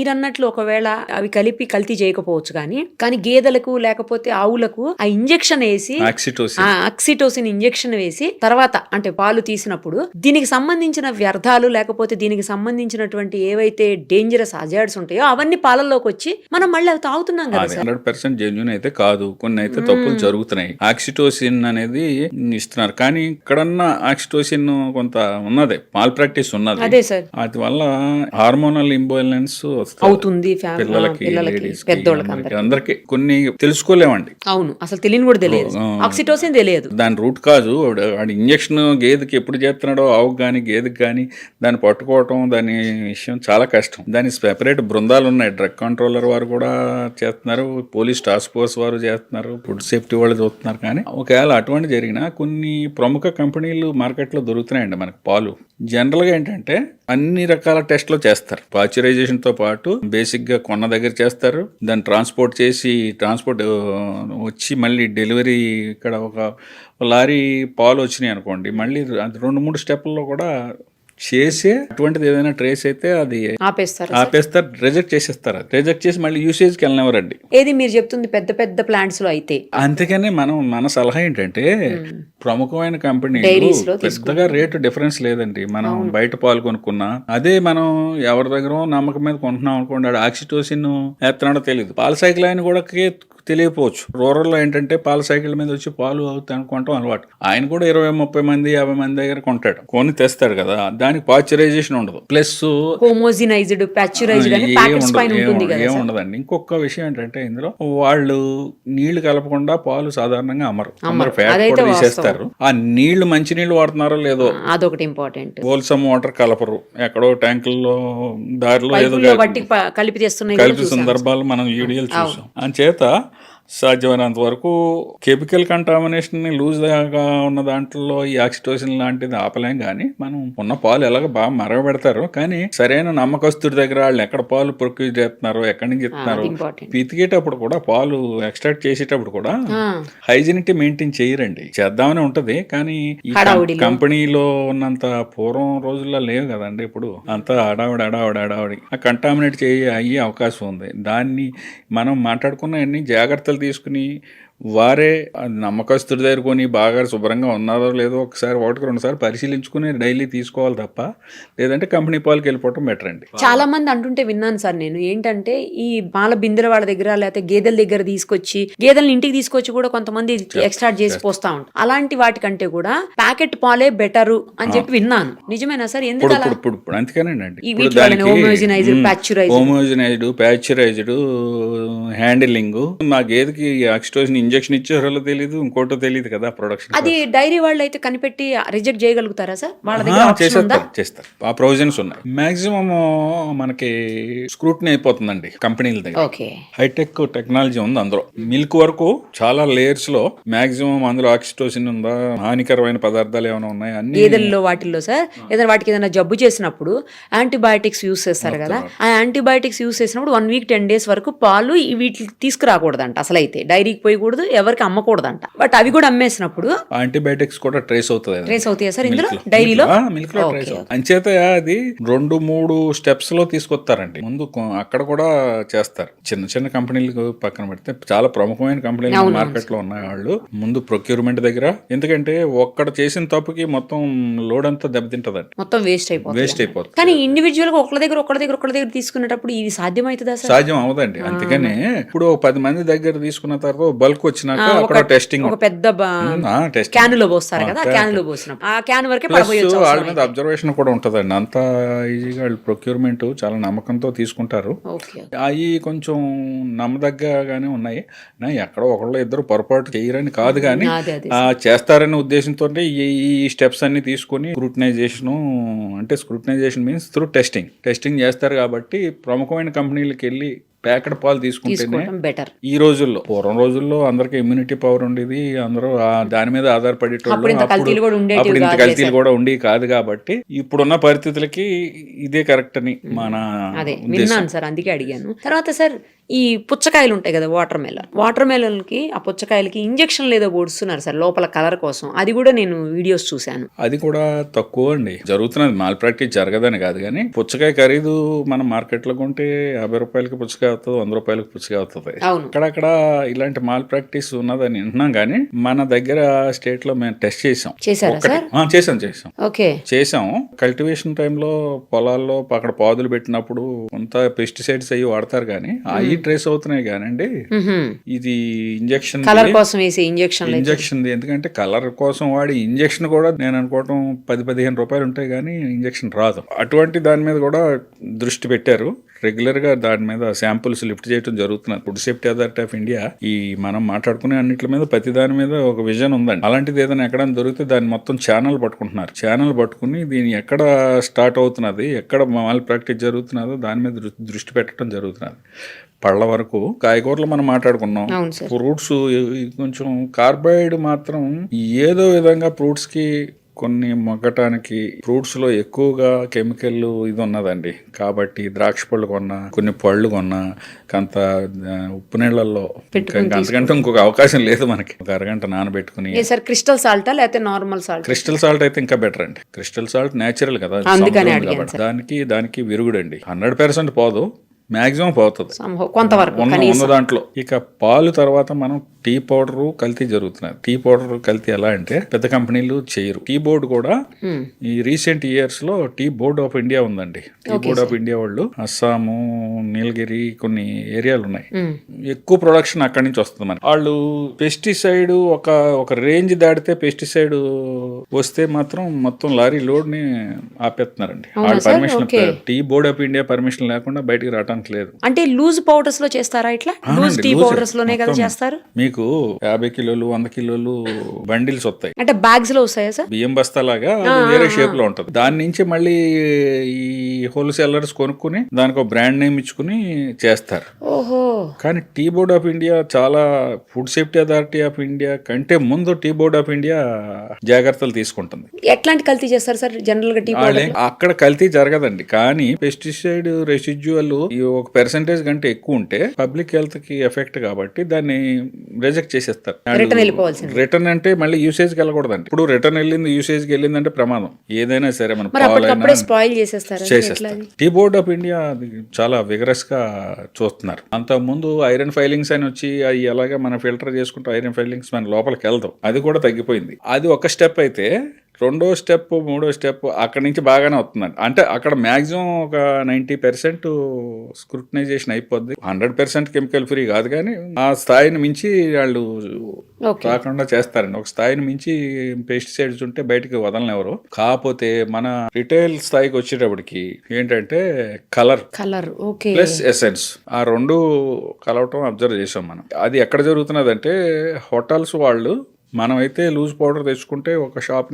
మీరు అన్నట్లు ఒకవేళ అవి కలిపి కల్తీ చేయకపోవచ్చు కానీ కానీ గేదెలకు లేకపోతే ఆవులకు ఆ ఇంజెక్షన్ వేసి ఆక్సిటోసిన్. ఇంజెక్షన్ వేసి తర్వాత అంటే పాలు తీసినప్పుడు దీనికి సంబంధించిన వ్యర్థాలు లేకపోతే దీనికి సంబంధించినటువంటి ఏవైతే డేంజరస్ అజార్డ్స్ ఉంటాయో అవన్నీ పాలల్లోకి వచ్చి మనం మళ్ళీ అవి తాగుతున్నాం కదా హండ్రెడ్ పర్సెంట్ జెన్యున్ అయితే కాదు. కొన్ని అయితే తప్పులు జరుగుతున్నాయి. ఆక్సిటోసిన్ అనేది ఇస్తున్నారు. కానీ ఇక్కడన్నా ఆక్సిటోసిన్ కొంత ఉన్నది. మాల్ ప్రాక్టీస్ ఉన్నది. అదే సార్. అది వల్ల హార్మోనల్ ఇంబాలెన్స్ అవుతుంది పిల్లలకి పిల్లలకి లేడీస్ పెద్దోళ్ళకి అందరికి. కొన్ని తెలుసుకోలేమండి. అవును అసలు తెలియని కూడా తెలియదు. ఆక్సిటోసిన్ తెలియదు. దాని రూట్ కాజు వాడు- ఇంజక్షన్ గేదెకి ఎప్పుడు చేస్తున్నాడో ఆవుకు కానీ గేదెకి కానీ దాన్ని పట్టుకోవటం దాని విషయం చాలా కష్టం. దాని సెపరేట్ బృందాలు ఉన్నాయి. డ్రగ్ కంట్రోలర్ వారు కూడా చేస్తున్నారు పోలీస్ టాస్క్ ఫోర్స్ వారు చేస్తున్నారు ఫుడ్ సేఫ్టీ వాళ్ళు చూస్తున్నారు. కానీ ఒకవేళ అటువంటి జరిగినా కొన్ని ప్రముఖ కంపెనీలు మార్కెట్లో దొరుకుతున్నాయండి మనకు పాలు. జనరల్గా ఏంటంటే అన్ని రకాల టెస్ట్లు చేస్తారు. పాశ్చరైజేషన్తో పాటు బేసిక్గా కొన్న దగ్గర చేస్తారు. దాన్ని ట్రాన్స్పోర్ట్ చేసి ట్రాన్స్పోర్ట్ వచ్చి మళ్ళీ డెలివరీ ఇక్కడ ఒక లారీ పాలు వచ్చినాయి అనుకోండి మళ్ళీ రెండు మూడు స్టెప్ల్లో కూడా చేసి అటువంటిది ఏదైనా ట్రేస్ అయితే అది ఆపేస్తారు ఆపేస్తారు రిజెక్ట్ చేసేస్తారు. రిజెక్ట్ చేసి మళ్ళీ యూసేజ్కి వెళ్ళనివ్వరండి. ఏది మీరు చెప్తుంది పెద్ద పెద్ద ప్లాంట్స్లో అయితే. అందుకనే మనం మన సలహా ఏంటంటే ప్రముఖమైన లో పెద్దగా రేటు డిఫరెన్స్ లేదండి. మనం బయట పాలు కొనుక్కున్నా అదే మనం ఎవరి దగ్గర నమ్మకం మీద కొంటున్నాం అనుకోండి ఆక్సిటోసిన్ ఎత్తనాడో తెలియదు. పాల సైకిల్ ఆయన కూడా కే- తెలియకపోవచ్చు. రూరల్లో ఏంటంటే పాల సైకిల్ మీద వచ్చి పాలు అవుతాయి అనుకోవటం అలవాటు. ఆయన కూడా ఇరవై ముప్పై మంది యాభై మంది దగ్గర కొంటాడు. కొని తెస్తాడు కదా దానికి పాశ్చరైజేషన్ ఉండదు. ప్లస్ హోమోజినైజ్డ్ ప్యాచురైజ్డ్ అని ప్యాకెట్స్ పైన ఉంటుంది కదా సార్. ఏముండదండి. ఇంకొక విషయం ఏంటంటే ఇందులో వాళ్ళు నీళ్ళు కలపకుండా పాలు సాధారణంగా అమరు అమరు ఫ్యాట్ కూడా తీసేస్తారు. ఆ నీళ్ళు మంచి నీళ్ళు వాడుతున్నారో లేదో అదొకటి ఇంపార్టెంట్ హోల్సమ్ వాటర్ కలపరు. ఎక్కడో ట్యాంకుల్లో దారిలో ఏదో కలిపి తెస్తున్నాయి కలిపి సందర్భాలు మనం వీడియోలు చూసాం. అంచేత సాధ్యమైనంత వరకు కెమికల్ కంటామినేషన్ లూజ్గా ఉన్న దాంట్లో ఈ ఆక్సిటోసిన్ లాంటిది ఆపలేం కానీ మనం ఉన్న పాలు ఎలాగ బాగా మరగబెడతారు కానీ సరైన నమ్మకస్తుడి దగ్గర వాళ్ళు ఎక్కడ పాలు ప్రొక్యూజ్ చేస్తున్నారో ఎక్కడి నుంచి ఇస్తున్నారు పితికేటప్పుడు కూడా పాలు ఎక్స్ట్రాక్ట్ చేసేటప్పుడు కూడా హైజీనిటీ మెయింటైన్ చేయరండి. చేద్దామని ఉంటది కానీ ఈ. కంపెనీలో ఉన్నంత పూర్వం రోజుల్లో లేవు కదండి ఇప్పుడు. అంతా అడావిడి అడావిడి అడావిడి కంటామినేట్ చేయ అయ్యే అవకాశం ఉంది. దాన్ని మనం మాట్లాడుకున్న అన్ని జాగ్రత్తలు తీసుకుని వారే నమ్మకస్తుడి దగ్గర కొని బాగా శుభ్రంగా ఉన్నారో లేదో ఒకసారి ఒకటికి రెండు సార్లు పరిశీలించుకుని డైలీ తీసుకోవాలి తప్ప లేదంటే కంపెనీ పాలకి వెళ్ళిపోవటం బెటర్ అండి. చాలా మంది అంటుంటే విన్నాను సార్ నేను. ఏంటంటే ఈ పాల బిందెల వాళ్ళ దగ్గర లేకపోతే గేదెల దగ్గర తీసుకొచ్చి గేదెల్ని ఇంటికి తీసుకొచ్చి కూడా కొంతమంది ఎక్స్ట్రాక్ట్ చేసి పోస్తా ఉంటారు. అలాంటి వాటికంటే కూడా ప్యాకెట్ పాలే బెటరు అని చెప్పి విన్నాను. నిజమేనా సార్? ఎందుకు. హోమోజనైజ్డ్ ప్యాచరైజ్డ్ హ్యాండిలింగ్ మా గేదెకి ఆక్సిటోసిన్ ఇంజెక్షన్ ఇచ్చారో తెలియదు ఇంకోటో తెలియదు కదా ప్రొడక్షన్ అది డైరీ వాళ్ళు అయితే కనిపెట్టి రిజెక్ట్ చేయగలుగుతారా సార్? వాళ్ళ దగ్గర చేస్తారు చేస్తారు. ఆ ప్రొవిజన్స్ ఉన్నాయి. మాక్సిమం మనకి స్క్రూటినీ అయిపోతుందండి కంపెనీల దగ్గర. హైటెక్ టెక్నాలజీ ఉంది అందులో. మిల్క్ వరకు చాలా లేయర్స్లో మాక్సిమం అందులో ఆక్సిటోసిన్ ఉందా హానికరమైన పదార్థాలు ఏమైనా ఉన్నాయా? అన్ని గేదెల్లో వాటిల్లో సార్ ఏదైనా వాటికి ఏదైనా జబ్బు చేసినప్పుడు యాంటీబయాటిక్స్ యూస్ చేస్తారు కదా. ఆ యాంటీబయాటిక్స్ యూస్ చేసినప్పుడు వన్ వీక్ టెన్ డేస్ వరకు పాలు వీటికి తీసుకురాకూడదంట అసలు అయితే డైరీకి పోయకూడదు ఎవరికి అమ్మకూడదంట. బట్ అవి కూడా అమ్మేసినప్పుడు యాంటీబయాటిక్స్ కూడా ట్రేస్ అవుతుంది ట్రేస్ అవుతాయా సార్ ఇందులో? డైరీలో మిల్క్లో? ట్రేస్ అంచేత అది రెండు మూడు స్టెప్స్లో తీసుకొస్తారండి. ముందు అక్కడ కూడా చేస్తారు. చిన్న చిన్న కంపెనీలు పక్కన పెడితే చాలా ప్రముఖమైన కంపెనీలు మార్కెట్లో ఉన్నాయి వాళ్ళు ముందు ప్రొక్యూర్మెంట్ దగ్గర. ఎందుకంటే ఒక్కడ చేసిన తప్పుకి మొత్తం లోడ్ అంతా దెబ్బతింటదండి. మొత్తం వేస్ట్ అయిపోతుంది వేస్ట్ అయిపోతుంది. కానీ ఇండివిజువల్గా ఒకళ్ళ దగ్గర ఒకళ్ళ దగ్గర ఒకళ్ళ దగ్గర తీసుకునేటప్పుడు ఇది సాధ్యమవుతుందా సార్? సాధ్యం అవదండి అందుకనే ఇప్పుడు పది మంది దగ్గర తీసుకున్న తర్వాత బల్క్ వచ్చినాక అక్కడ టెస్టింగ్ ఒక పెద్ద క్యాన్లో పోస్తారు కదా క్యాన్లో పోసినప్పుడు ఆ క్యాన్ వరకే వాళ్ళ మీద అబ్జర్వేషన్ కూడా ఉంటుందండి. అంత ఈజీగా వాళ్ళు ప్రొక్యూర్మెంట్ చాలా నమ్మకంతో తీసుకుంటారు. అవి కొంచెం నమ్మదగ్గగానే ఉన్నాయి. ఎక్కడో ఒకళ్ళు ఇద్దరు పొరపాటు చేయరని కాదు కానీ ఆ, చేస్తారనే ఉద్దేశంతో ఈ ఈ స్టెప్స్ అన్ని తీసుకొని స్క్రూటనైజేషన్ అంటే scrutinization means through testing testing చేస్తారు కాబట్టి ప్రముఖమైన కంపెనీలకు వెళ్ళి ప్యాకెట్ పాలు తీసుకుంటేనే బెటర్ ఈ రోజుల్లో పూర్వం రోజుల్లో అందరికి ఇమ్యూనిటీ పవర్ ఉండేది అందరూ దాని మీద ఆధారపడేటోళ్ళు అప్పుడు ఇంత కల్తీలు కూడా ఉండి కాదు కాబట్టి ఇప్పుడున్న పరిస్థితులకి ఇదే కరెక్ట్ అని మన అదే విన్నాను సార్ అందుకే అడిగాను. తర్వాత సార్ ఈ పుచ్చకాయలు ఉంటాయి కదా వాటర్ మెలన్ వాటర్ మెలన్కి ఆ పుచ్చకాయలకి ఇంజక్షన్ లేదో పొడుస్తున్నారు సార్ లోపల కలర్ కోసం. అది కూడా నేను వీడియోస్ చూశాను. అది కూడా తక్కువ అండి. జరుగుతున్నది మాల్ ప్రాక్టీస్ జరగదని కాదు కానీ పుచ్చకాయ ఖరీదు మనం మార్కెట్లో కొంటే యాభై రూపాయలకి పుచ్చకాయ అవుతుంది వంద రూపాయలకి పుచ్చకాయ అవుతుంది అవును. అక్కడక్కడ ఇలాంటి మాల్ ప్రాక్టీస్ ఉన్నదని వింటున్నాం కానీ మన దగ్గర స్టేట్లో మేము టెస్ట్ చేసాం చేసాం చేసాం ఓకే. చేసాం కల్టివేషన్ టైంలో పొలాల్లో అక్కడ పాదులు పెట్టినప్పుడు కొంత పెస్టిసైడ్స్ అయ్యి వాడతారు కానీ అవి ట్రేస్ అవుతున్నాయి కానండి. ఇది ఇంజక్షన్ కలర్ కోసం వేసే ఇంజక్షన్ ఇంజక్షన్ ఎందుకంటే కలర్ కోసం వాడి ఇంజక్షన్ కూడా నేను అనుకోవటం పది పదిహేను రూపాయలు ఉంటాయి కానీ ఇంజక్షన్ రాదు. అటువంటి దాని మీద కూడా దృష్టి పెట్టారు. రెగ్యులర్గా దాని మీద శాంపుల్స్ లిఫ్ట్ చేయడం జరుగుతున్నది. Food safety authority of India ఈ మనం మాట్లాడుకునే అన్నిటి మీద ప్రతి దాని మీద ఒక విజన్ ఉందండి. అలాంటిది ఏదైనా ఎక్కడైనా దొరికితే దాన్ని మొత్తం ఛానల్ పట్టుకుంటున్నారు. ఛానల్ పట్టుకుని దీని ఎక్కడ స్టార్ట్ అవుతున్నది ఎక్కడ మాల్ ప్రాక్టీస్ జరుగుతున్నదో దాని మీద దృష్టి పెట్టడం జరుగుతున్నది. పళ్ళ వరకు కాయగూరలు మనం మాట్లాడుకున్నాం. ఫ్రూట్స్ కొంచెం కార్బైడ్ మాత్రం ఏదో విధంగా ఫ్రూట్స్కి కొన్ని మొగ్గటానికి ఫ్రూట్స్లో ఎక్కువగా కెమికల్ ఇది ఉన్నదండి. కాబట్టి ద్రాక్ష పళ్ళు కొన్నా కొన్ని పళ్ళు కొన్నా కొంత ఉప్పు నీళ్ళల్లో అంతకంటే ఇంకొక అవకాశం లేదు మనకి. ఒక అరగంట నానబెట్టుకుని సార్ క్రిస్టల్ సాల్టా లేకపోతే నార్మల్ సాల్ట్? క్రిస్టల్ సాల్ట్ అయితే ఇంకా బెటర్ అండి. క్రిస్టల్ సాల్ట్ నేచురల్ కదా. దానికి దానికి విరుగుడండి. హండ్రెడ్ పర్సెంట్ పోదు. మాక్సిమం పోతుంది. కొంతవరకు దాంట్లో. ఇక పాలు తర్వాత మనం టీ పౌడర్ కల్తీ జరుగుతున్నది టీ పౌడర్ కల్తీ ఎలా అంటే పెద్ద కంపెనీలు చేయరు. టీ బోర్డు కూడా. ఈ రీసెంట్ ఇయర్స్లో టీ బోర్డ్ ఆఫ్ ఇండియా ఉందండి. టీ బోర్డ్ ఆఫ్ ఇండియా వాళ్ళు అస్సాము నీలగిరి కొన్ని ఏరియాలు ఉన్నాయి. ఎక్కువ ప్రొడక్షన్ అక్కడి నుంచి వస్తుంది మనకి. వాళ్ళు పెస్టిసైడ్ ఒక ఒక రేంజ్ దాటితే పెస్టిసైడ్ వస్తే మాత్రం మొత్తం లారీ లోడ్ని ఆపేస్తున్నారండి వాళ్ళు? Permission. Tea board of India permission లేకుండా బయటికి లేదు. అంటే లూజ్ పౌడర్స్లో చేస్తారా ఇట్లా? Loose tea. పౌడర్స్లోనే కదా చేస్తారు? మీకు యాభై కిలోలు వంద కిలోలు బండిల్స్ వస్తాయి. అంటే బ్యాగ్స్లో వస్తాయా సార్? బియ్యం బస్తాలాగా వేరే షేప్లో ఉంటది. దాని నుంచి మళ్ళీ ఈ హోల్సేలర్స్ కొనుక్కుని దానికి ఒక బ్రాండ్ నేమ్ ఇచ్చుకుని చేస్తారు. ఓహో. కానీ టీ బోర్డ్ ఆఫ్ ఇండియా చాలా food safety authority of India కంటే ముందు టీ బోర్డ్ ఆఫ్ ఇండియా జాగ్రత్తలు తీసుకుంటుంది. ఎట్లాంటి కల్తీ చేస్తారు సార్? జనరల్గా టీ అక్కడ కల్తీ జరగదండి. కానీ పెస్టిసైడ్ రెసిడ్యువల్ ఒక పెర్సెంటేజ్ కంటే ఎక్కువ ఉంటే పబ్లిక్ హెల్త్కి ఎఫెక్ట్ కాబట్టి దాన్ని రిజెక్ట్ చేసేస్తారు. రిటర్న్ అంటే మళ్ళీ యూసేజ్కి వెళ్ళకూడదండి. ఇప్పుడు రిటర్న్ వెళ్ళింది యూసేజ్కి వెళ్ళిందంటే ప్రమాదం. ఏదైనా సరే మన చేసేస్తారా? టీ బోర్డ్ ఆఫ్ ఇండియా చాలా విగరస్గా చూస్తున్నారు. అంత ముందు ఐరన్ ఫైలింగ్స్ అని వచ్చి అవి ఎలాగే మనం ఫిల్టర్ చేసుకుంటూ ఐరన్ ఫైలింగ్స్ మన లోపలికి వెళ్దాం అది కూడా తగ్గిపోయింది. అది ఒక స్టెప్ అయితే రెండో స్టెప్ మూడో స్టెప్ అక్కడి నుంచి బాగానే వస్తుందండి. అంటే అక్కడ మాక్సిమం ఒక నైంటీ పర్సెంట్ స్క్రూటనైజేషన్ అయిపోద్ది. హండ్రెడ్ పర్సెంట్ కెమికల్ ఫ్రీ కాదు కానీ ఆ స్థాయిని మించి వాళ్ళు రాకుండా చేస్తారండి. ఒక స్థాయిని మించి పెస్టిసైడ్స్ ఉంటే బయటకు వదలనివ్వరు కాకపోతే మన రిటైల్ స్థాయికి వచ్చేటప్పటికి ఏంటంటే colour. Colour okay. Plus essence. ఆ రెండు కలవటం అబ్జర్వ్ చేసాం మనం. అది ఎక్కడ జరుగుతున్నదంటే హోటల్స్ వాళ్ళు మనమైతే లూజ్ పౌడర్ తెచ్చుకుంటే ఒక షాప్